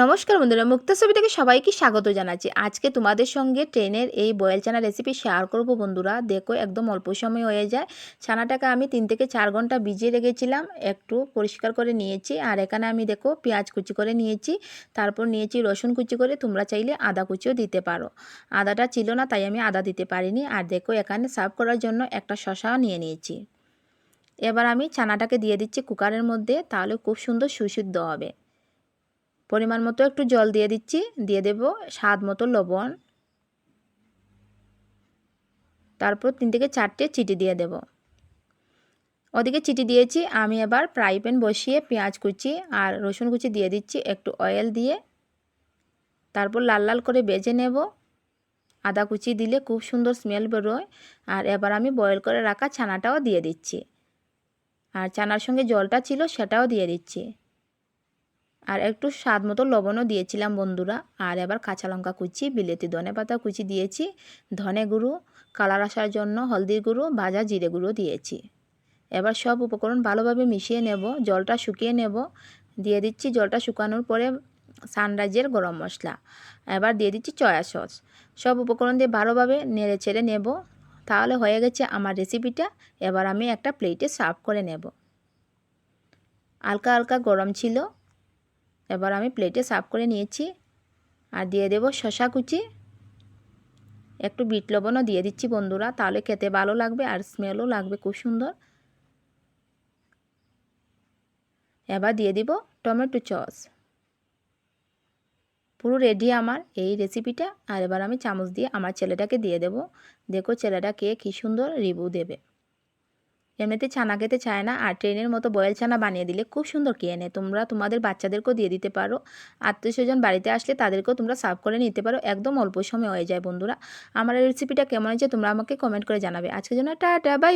নমস্কার বন্ধুরা, মুক্তা ছবি থেকে সবাইকে স্বাগত জানাচ্ছি। আজকে তোমাদের সঙ্গে ট্রেনের এই বয়েল চানা রেসিপি শেয়ার করব বন্ধুরা। দেখো, একদম অল্প সময় হয়ে যায়। ছানাটাকে আমি তিন থেকে চার ঘণ্টা ভিজিয়ে রেখেছিলাম, একটু পরিষ্কার করে নিয়েছি। আর এখানে আমি দেখো, পেঁয়াজ কুচি করে নিয়েছি। তারপর নিয়েছি রসুন কুচি করে, তোমরা চাইলে আদা কুচিও দিতে পারো। আদাটা ছিল না, তাই আমি আদা দিতে পারিনি। আর দেখো, এখানে সার্ভ করার জন্য একটা শশাও নিয়ে নিয়েছি। এবার আমি ছানাটাকে দিয়ে দিচ্ছি কুকারের মধ্যে, তাহলে খুব সুন্দর সুসিদ্ধ হবে। পরিমাণ মতো একটু জল দিয়ে দিচ্ছি, দিয়ে দেব স্বাদ মতো লবণ। তারপর তিন থেকে চারটে চিটি দিয়ে দেব। ওদিকে চিটি দিয়েছি, আমি এবার ফ্রাই প্যান বসিয়ে পেঁয়াজ কুচি আর রসুন কুচি দিয়ে দিচ্ছি, একটু অয়েল দিয়ে। তারপর লাল লাল করে বেজে নেব। আদা কুচি দিলে খুব সুন্দর স্মেল বেরোয়। আর এবার আমি বয়েল করে রাখা ছানাটাও দিয়ে দিচ্ছি। আর ছানার সঙ্গে জলটা ছিল সেটাও দিয়ে দিচ্ছি। আর একটু স্বাদ মতো লবণও দিয়েছিলাম বন্ধুরা। আর এবার কাঁচা লঙ্কা কুচি, বিলেতি ধনে পাতা কুচি দিয়েছি, ধনে গুঁড়ো, কালার আসার জন্য হলদির গুঁড়ো, ভাজা জিরে গুঁড়ো দিয়েছি। এবার সব উপকরণ ভালোভাবে মিশিয়ে নেব, জলটা শুকিয়ে নেব। দিয়ে দিচ্ছি জলটা শুকানোর পরে সানরাইজের গরম মশলা। এবার দিয়ে দিচ্ছি চয়া সস। সব উপকরণ দিয়ে ভালোভাবে নেড়ে ছেড়ে নেব। তাহলে হয়ে গেছে আমার রেসিপিটা। এবার আমি একটা প্লেটে সার্ভ করে নেব। হালকা হালকা গরম ছিল। এবার আমি প্লেটে সাফ করে নিয়েছি। আর দিয়ে দেব শশা কুচি। একটু বিট লবণও দিয়ে দিচ্ছি বন্ধুরা, তাহলে খেতে ভালো লাগবে আর স্মেলও লাগবে খুব সুন্দর। এবার দিয়ে দিব টমেটো চস। পুরো রেডি আমার এই রেসিপিটা আর এবার আমি চামচ দিয়ে আমার ছেলেটাকে দিয়ে দেব। দেখো ছেলেটা কে কী সুন্দর রিভিউ দেবে। এমনিতে ছানা খেতে চায় না, আর ট্রেনের মতো বয়েল ছানা বানিয়ে দিলে খুব সুন্দর খেয়ে নেয় তোমরা তোমাদের বাচ্চাদেরকেও দিয়ে দিতে পারো। আত্মীয় স্বজন বাড়িতে আসলে তাদেরকেও তোমরা সার্ভ করে নিতে পারো। একদম অল্প সময় হয়ে যায়, বন্ধুরা। আমার রেসিপিটা কেমন হয়েছে তোমরা আমাকে কমেন্ট করে জানাবে। আজকের জন্য টাটা বাই